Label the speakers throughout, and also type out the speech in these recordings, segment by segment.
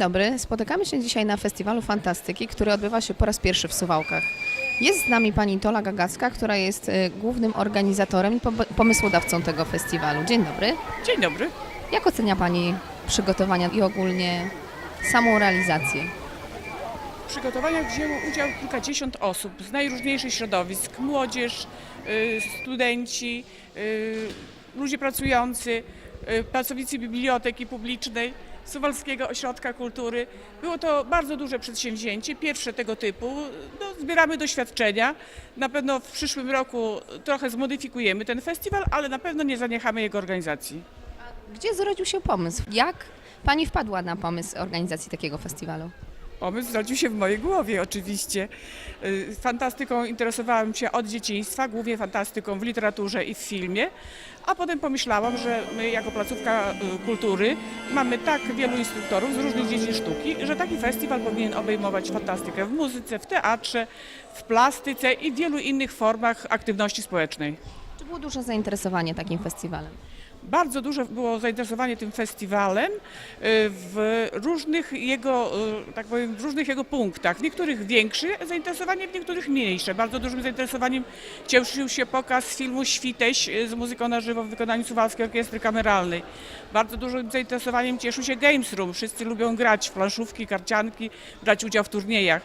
Speaker 1: Dzień dobry, spotykamy się dzisiaj na Festiwalu Fantastyki, który odbywa się po raz pierwszy w Suwałkach. Jest z nami pani Tola Gagacka, która jest e, głównym organizatorem i po- pomysłodawcą tego festiwalu. Dzień dobry.
Speaker 2: Dzień dobry.
Speaker 1: Jak ocenia pani przygotowania i ogólnie samą realizację?
Speaker 2: W przygotowaniach wzięło udział kilkadziesiąt osób z najróżniejszych środowisk. Młodzież, y, studenci, y, ludzie pracujący, y, pracownicy biblioteki publicznej, Suwalskiego Ośrodka Kultury. Było to bardzo duże przedsięwzięcie, pierwsze tego typu. No, zbieramy doświadczenia. Na pewno w przyszłym roku trochę zmodyfikujemy ten festiwal, ale na pewno nie zaniechamy jego organizacji.
Speaker 1: Gdzie zrodził się pomysł? Jak pani wpadła na pomysł organizacji takiego festiwalu?
Speaker 2: Pomysł zrodził się w mojej głowie oczywiście. Y, Fantastyką interesowałam się od dzieciństwa, głównie fantastyką w literaturze i w filmie, a potem pomyślałam, że my jako placówka y, kultury mamy tak wielu instruktorów z różnych dziedzin sztuki, że taki festiwal powinien obejmować fantastykę w muzyce, w teatrze, w plastyce i w wielu innych formach aktywności społecznej.
Speaker 1: Czy było duże zainteresowanie takim festiwalem?
Speaker 2: Bardzo duże było zainteresowanie tym festiwalem y, w różnych jego, y, tak powiem, w różnych jego punktach. W niektórych większe zainteresowanie, w niektórych mniejsze. Bardzo dużym zainteresowaniem cieszył się pokaz filmu Świteś y, z muzyką na żywo w wykonaniu Suwalskiej Orkiestry Kameralnej. Bardzo dużym zainteresowaniem cieszył się Games Room. Wszyscy lubią grać w planszówki, karcianki, brać udział w turniejach.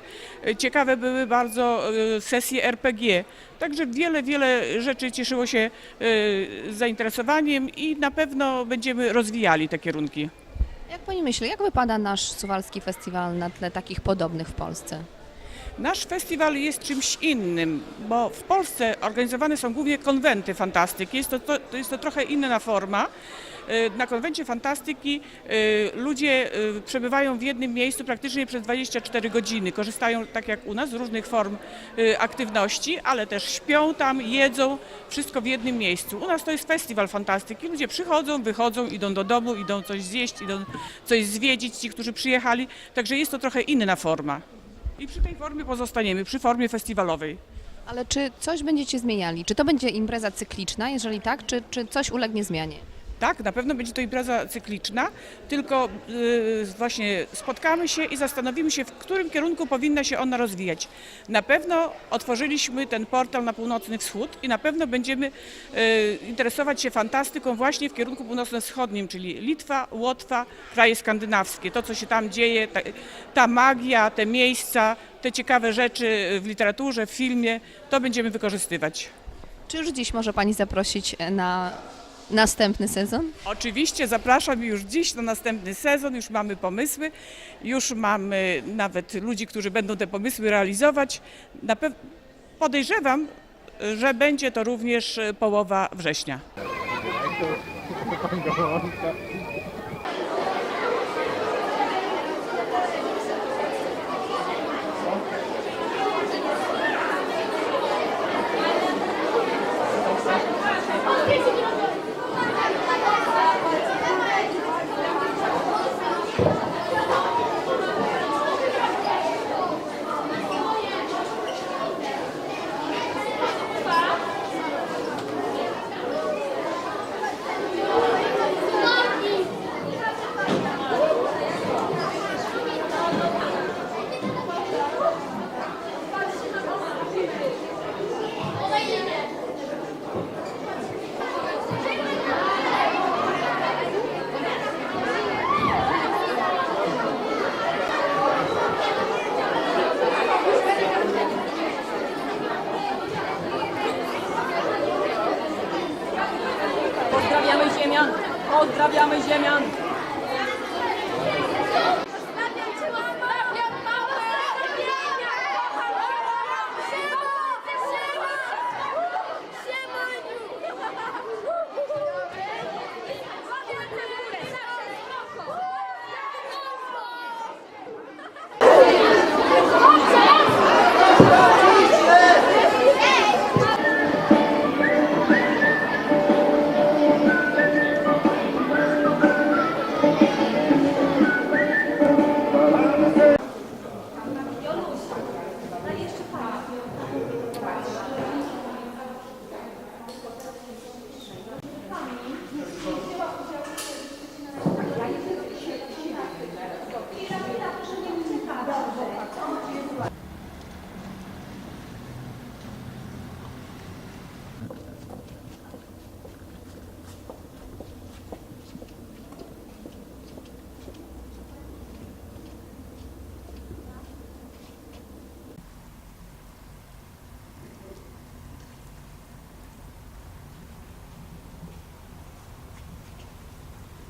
Speaker 2: Ciekawe były bardzo sesje RPG. Także wiele, wiele rzeczy cieszyło się y, zainteresowaniem i na pewno będziemy rozwijali te kierunki.
Speaker 1: Jak pani myśli, jak wypada nasz suwalski festiwal na tle takich podobnych w Polsce?
Speaker 2: Nasz festiwal jest czymś innym, bo w Polsce organizowane są głównie konwenty fantastyki. Jest to, to, to jest to trochę inna forma. Y, Na konwencie fantastyki y, ludzie y, przebywają w jednym miejscu praktycznie przez 24 godziny. Korzystają, tak jak u nas, z różnych form aktywności, ale też śpią tam, jedzą, wszystko w jednym miejscu. U nas to jest festiwal fantastyki. Ludzie przychodzą, wychodzą, idą do domu, idą coś zjeść, idą coś zwiedzić, ci, którzy przyjechali. Także jest to trochę inna forma. I przy tej formie pozostaniemy, przy formie festiwalowej.
Speaker 1: Ale czy coś będziecie zmieniali? Czy to będzie impreza cykliczna? Jeżeli tak, czy, czy coś ulegnie zmianie?
Speaker 2: Tak, na pewno będzie to impreza cykliczna, tylko y, właśnie spotkamy się i zastanowimy się, w którym kierunku powinna się ona rozwijać. Na pewno otworzyliśmy ten portal na północny wschód i na pewno będziemy y, interesować się fantastyką właśnie w kierunku północno-wschodnim, czyli Litwa, Łotwa, kraje skandynawskie. To, co się tam dzieje, ta, ta magia, te miejsca, te ciekawe rzeczy w literaturze, w filmie, to będziemy wykorzystywać.
Speaker 1: Czy już dziś może Pani zaprosić na następny sezon?
Speaker 2: Oczywiście zapraszam już dziś na następny sezon, już mamy pomysły, już mamy nawet ludzi, którzy będą te pomysły realizować. Na pew- podejrzewam, że będzie to również połowa września.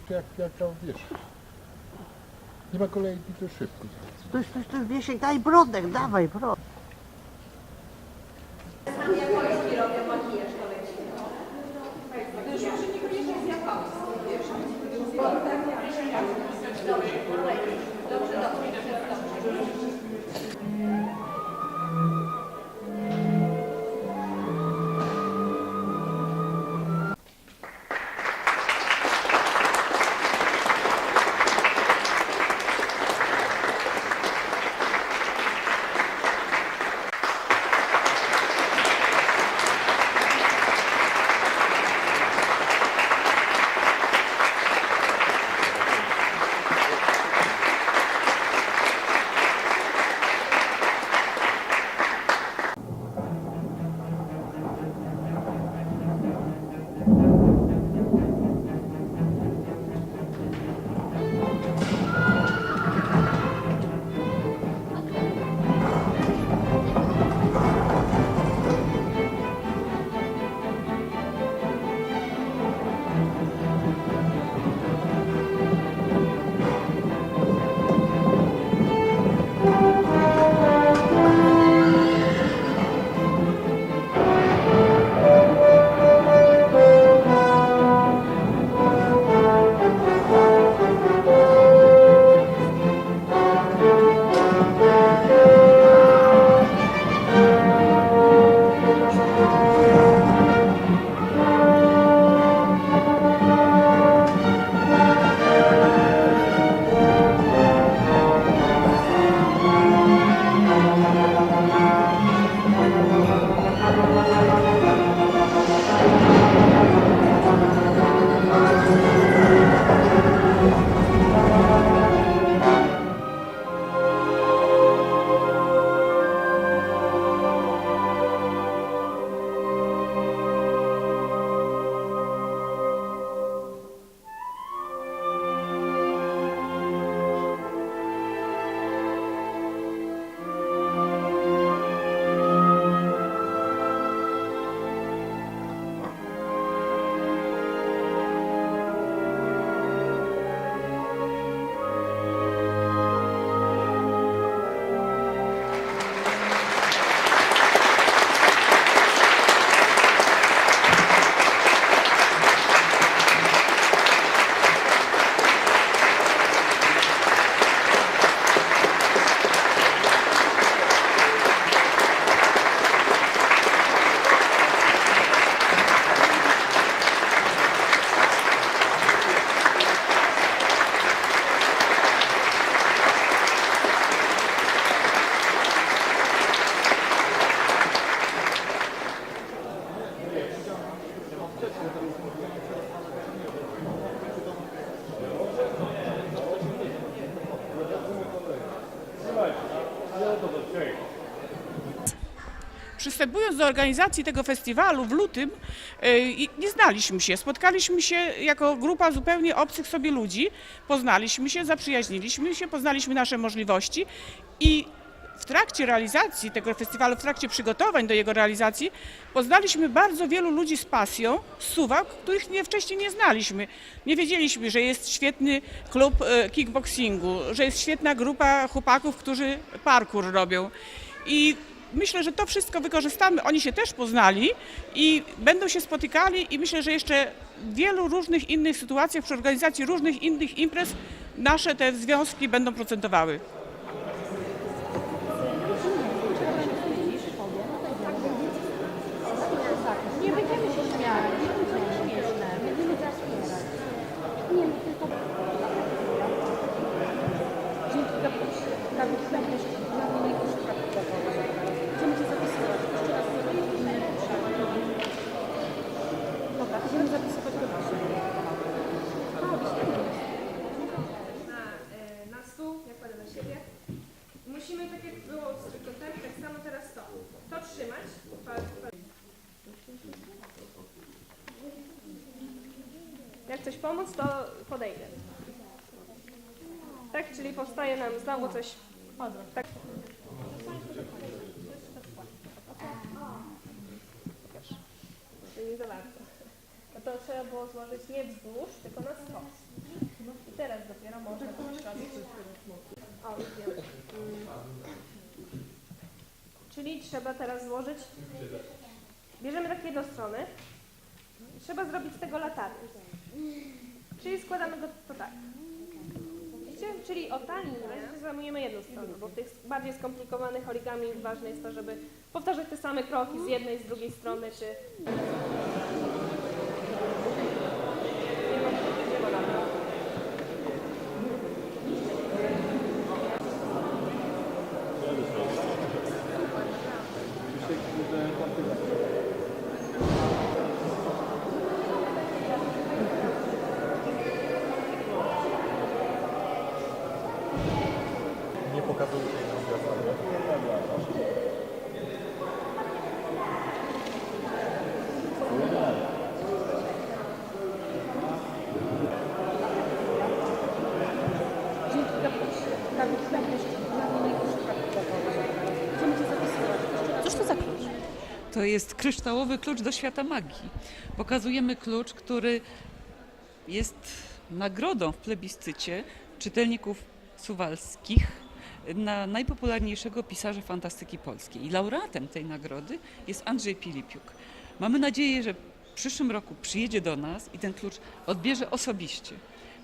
Speaker 3: To jak, jak tam wiesz. Nie ma kolejki, to szybko.
Speaker 4: Stój, stój, stój, Wiesiek, daj brodek, dawaj brodek.
Speaker 2: Do organizacji tego festiwalu w lutym, i nie znaliśmy się. Spotkaliśmy się jako grupa zupełnie obcych sobie ludzi, poznaliśmy się, zaprzyjaźniliśmy się, poznaliśmy nasze możliwości i w trakcie realizacji tego festiwalu, w trakcie przygotowań do jego realizacji, poznaliśmy bardzo wielu ludzi z pasją, z Suwałk, których nie, wcześniej nie znaliśmy. Nie wiedzieliśmy, że jest świetny klub e, kickboxingu, że jest świetna grupa chłopaków, którzy parkour robią. I myślę, że to wszystko wykorzystamy. Oni się też poznali i będą się spotykali i myślę, że jeszcze w wielu różnych innych sytuacjach przy organizacji różnych innych imprez nasze te związki będą procentowały.
Speaker 5: Nie będziemy się śmiali, nie będzie śmieszne, będziemy zaśpiewać. Nie, my tylko... Dzięki za Dawid, będziesz na mnie już Będziemy cię zapisywać. Jeszcze raz Dobra, będziemy zapisywać do pisu. O, wiśniemy.
Speaker 6: na, e, na stół, ja kładę na siebie. Musimy, tak jak było zwykle, tak, tak samo teraz to. To trzymać. Pa, pa. Pomóc, to podejdę. Tak, czyli powstaje nam znowu coś. Tak. Nie za bardzo. No to trzeba było złożyć nie wzdłuż, tylko na stos. I teraz dopiero można to zrobić. O. Mm. Czyli trzeba teraz złożyć, bierzemy tak jedną stronę, trzeba zrobić z tego latarnię. Czyli składamy go to tak. Widzicie? Czyli o ta linia zajmujemy jedną stronę, bo w tych bardziej skomplikowanych origami ważne jest to, żeby powtarzać te same kroki z jednej, z drugiej strony, czy...
Speaker 3: Nie pokazujcie
Speaker 5: Dzięki Dawid, Dawid, na najbliższy Chcemy Cię zapisywać.
Speaker 1: Cóż to za klucz?
Speaker 7: To jest kryształowy klucz do świata magii. Pokazujemy klucz, który jest nagrodą w plebiscycie czytelników suwalskich na najpopularniejszego pisarza fantastyki polskiej. I laureatem tej nagrody jest Andrzej Pilipiuk. Mamy nadzieję, że w przyszłym roku przyjedzie do nas i ten klucz odbierze osobiście.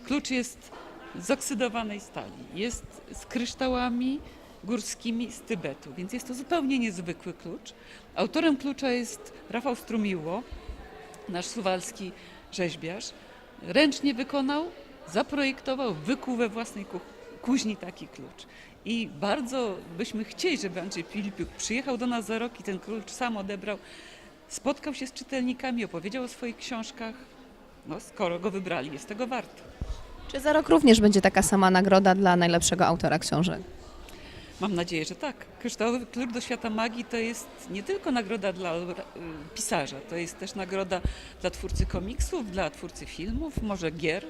Speaker 7: Klucz jest z oksydowanej stali, jest z kryształami górskimi z Tybetu, więc jest to zupełnie niezwykły klucz. Autorem klucza jest Rafał Strumiło, nasz suwalski rzeźbiarz. Ręcznie wykonał, zaprojektował, wykuł we własnej ku- kuźni taki klucz. I bardzo byśmy chcieli, żeby Andrzej Filipiuk przyjechał do nas za rok i ten klucz sam odebrał, spotkał się z czytelnikami, opowiedział o swoich książkach. No, skoro go wybrali, jest tego warto.
Speaker 1: Czy za rok również będzie taka sama nagroda dla najlepszego autora książek?
Speaker 7: Mam nadzieję, że tak. Kryształowy Klucz do Świata Magii to jest nie tylko nagroda dla y, pisarza, to jest też nagroda dla twórcy komiksów, dla twórcy filmów, może gier.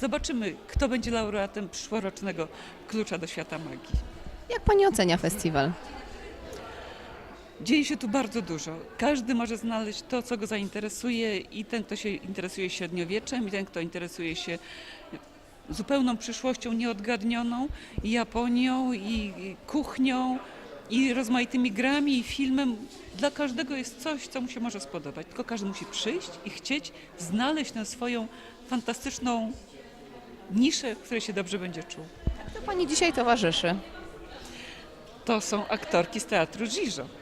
Speaker 7: Zobaczymy, kto będzie laureatem przyszłorocznego Klucza do Świata Magii.
Speaker 1: Jak pani ocenia festiwal?
Speaker 7: Dzieje się tu bardzo dużo. Każdy może znaleźć to, co go zainteresuje i ten, kto się interesuje średniowieczem, i ten, kto interesuje się zupełną przyszłością nieodgadnioną, i Japonią, i kuchnią, i rozmaitymi grami, i filmem. Dla każdego jest coś, co mu się może spodobać. Tylko każdy musi przyjść i chcieć znaleźć tę swoją fantastyczną niszę, w której się dobrze będzie czuł.
Speaker 1: Kto pani dzisiaj towarzyszy?
Speaker 7: To są aktorki z teatru Żiżo.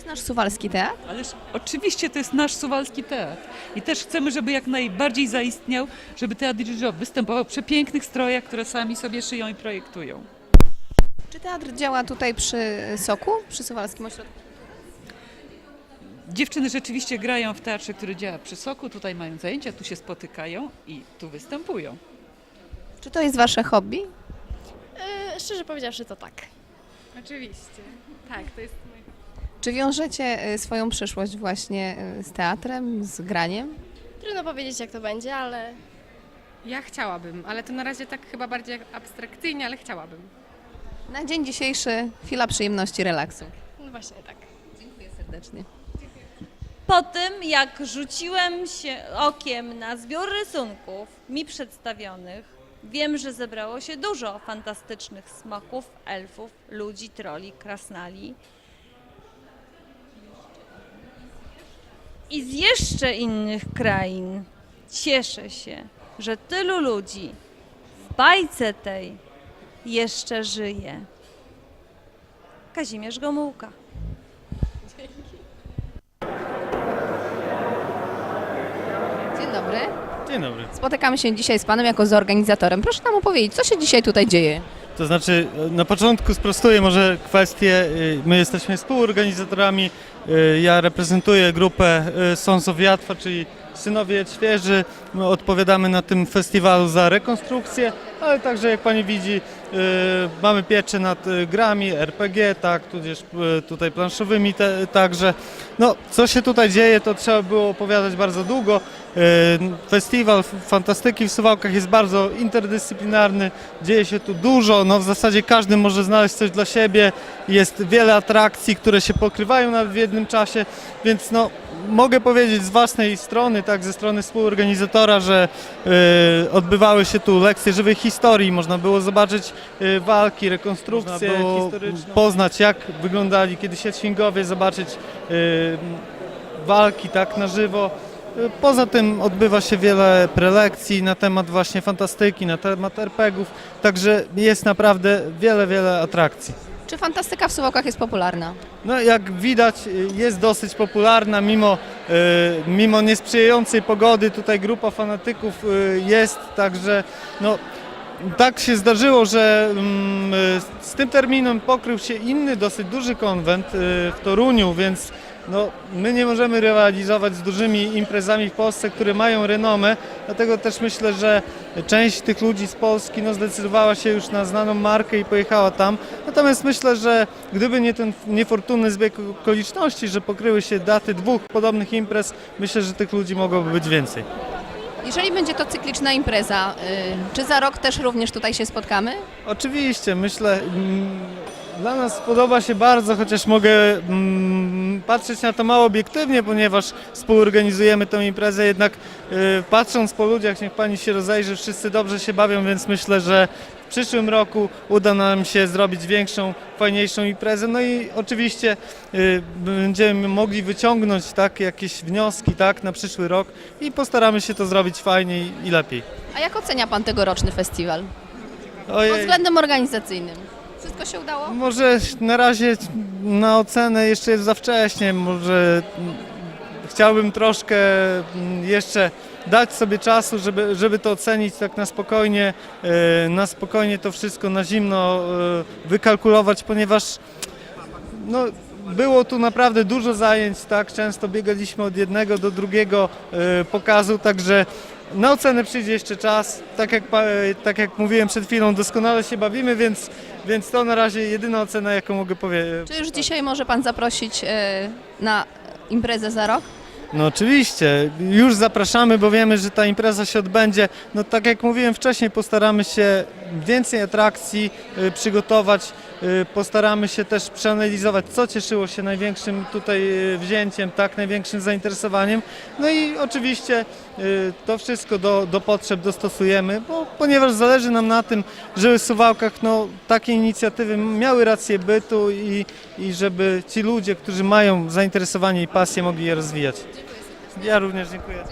Speaker 1: To jest nasz suwalski teatr?
Speaker 7: Ależ oczywiście to jest nasz suwalski teatr. I też chcemy, żeby jak najbardziej zaistniał, żeby teatr Żiżo występował w przepięknych strojach, które sami sobie szyją i projektują.
Speaker 1: Czy teatr działa tutaj przy Soku, przy Suwalskim Ośrodku?
Speaker 7: Dziewczyny rzeczywiście grają w teatrze, który działa przy Soku. Tutaj mają zajęcia, tu się spotykają i tu występują.
Speaker 1: Czy to jest wasze hobby?
Speaker 8: E, szczerze powiedziawszy, to tak. Oczywiście. Tak, to jest
Speaker 1: Czy wiążecie y, swoją przyszłość właśnie y, z teatrem, z graniem?
Speaker 8: Trudno powiedzieć, jak to będzie, ale
Speaker 9: Ja chciałabym, ale to na razie tak chyba bardziej abstrakcyjnie, ale chciałabym.
Speaker 1: Na dzień dzisiejszy chwila przyjemności, relaksu.
Speaker 8: no właśnie tak.
Speaker 1: Dziękuję serdecznie.
Speaker 10: Po tym, jak rzuciłem się okiem na zbiór rysunków mi przedstawionych, wiem, że zebrało się dużo fantastycznych smaków, elfów, ludzi, troli, krasnali. I z jeszcze innych krain cieszę się, że tylu ludzi w bajce tej jeszcze żyje. Kazimierz Gomułka.
Speaker 1: Dzień dobry.
Speaker 11: Dzień dobry.
Speaker 1: Spotykamy się dzisiaj z panem jako z organizatorem. Proszę nam opowiedzieć, co się dzisiaj tutaj dzieje?
Speaker 11: To znaczy, na początku sprostuję może kwestię. y, My jesteśmy współorganizatorami. y, Ja reprezentuję grupę y, Sons of Jatwa, czyli Synowie Świeży. My odpowiadamy na tym festiwalu za rekonstrukcję ale także jak Pani widzi y, mamy pieczę nad y, grami, RPG, tak, tudzież y, tutaj planszowymi te, także. No, co się tutaj dzieje, to trzeba było opowiadać bardzo długo. Festiwal Fantastyki w Suwałkach jest bardzo interdyscyplinarny, dzieje się tu dużo, no w zasadzie każdy może znaleźć coś dla siebie, jest wiele atrakcji, które się pokrywają nawet w jednym czasie, więc no mogę powiedzieć z własnej strony, tak, ze strony współorganizatora, że y, odbywały się tu lekcje żywej historii, można było zobaczyć y, walki, rekonstrukcje
Speaker 3: Można było
Speaker 11: historyczne, poznać jak wyglądali kiedyś Jadwingowie, zobaczyć y, walki tak na żywo. Y, Poza tym odbywa się wiele prelekcji na temat właśnie fantastyki, na temat RPGów, także jest naprawdę wiele, wiele atrakcji.
Speaker 1: Czy fantastyka w Suwałkach jest popularna?
Speaker 11: No jak widać y, jest dosyć popularna mimo, y, mimo niesprzyjającej pogody. Tutaj grupa fanatyków y, jest, także no, tak się zdarzyło, że mm, z tym terminem pokrył się inny dosyć duży konwent w Toruniu, więc no, my nie możemy rywalizować z dużymi imprezami w Polsce, które mają renomę, dlatego też myślę, że część tych ludzi z Polski no, zdecydowała się już na znaną markę i pojechała tam. Natomiast myślę, że gdyby nie ten niefortunny zbieg okoliczności, że pokryły się daty dwóch podobnych imprez, myślę, że tych ludzi mogłoby być więcej.
Speaker 1: Jeżeli będzie to cykliczna impreza, y, czy za rok też również tutaj się spotkamy?
Speaker 11: Oczywiście, myślę, mm, dla nas podoba się bardzo, chociaż mogę mm, patrzeć na to mało obiektywnie, ponieważ współorganizujemy tę imprezę, jednak y, patrząc po ludziach, niech pani się rozejrzy, wszyscy dobrze się bawią, więc myślę, że w przyszłym roku uda nam się zrobić większą, fajniejszą imprezę. No i oczywiście y, będziemy mogli wyciągnąć tak, jakieś wnioski tak, na przyszły rok i postaramy się to zrobić fajniej i lepiej.
Speaker 1: A jak ocenia Pan tegoroczny festiwal? Pod
Speaker 11: Ojej.
Speaker 1: względem organizacyjnym. Wszystko się udało?
Speaker 11: Może na razie na ocenę jeszcze jest za wcześnie. Może chciałbym troszkę jeszcze dać sobie czasu, żeby, żeby to ocenić tak na spokojnie, e, na spokojnie to wszystko na zimno e, wykalkulować, ponieważ no, było tu naprawdę dużo zajęć, tak, często biegaliśmy od jednego do drugiego e, pokazu, także na ocenę przyjdzie jeszcze czas. Tak jak, e, tak jak mówiłem przed chwilą, doskonale się bawimy, więc, więc to na razie jedyna ocena, jaką mogę powiedzieć.
Speaker 1: Czy już dzisiaj może Pan zaprosić y, na imprezę za rok?
Speaker 11: No oczywiście, już zapraszamy, bo wiemy, że ta impreza się odbędzie. No tak jak mówiłem wcześniej, postaramy się więcej atrakcji y, przygotować, postaramy się też przeanalizować, co cieszyło się największym tutaj y, wzięciem, tak, największym zainteresowaniem. No i oczywiście y, to wszystko do, do potrzeb dostosujemy, bo, ponieważ zależy nam na tym, żeby w Suwałkach no, takie inicjatywy miały rację bytu i, i żeby ci ludzie, którzy mają zainteresowanie i pasję, mogli je rozwijać. Ja również dziękuję.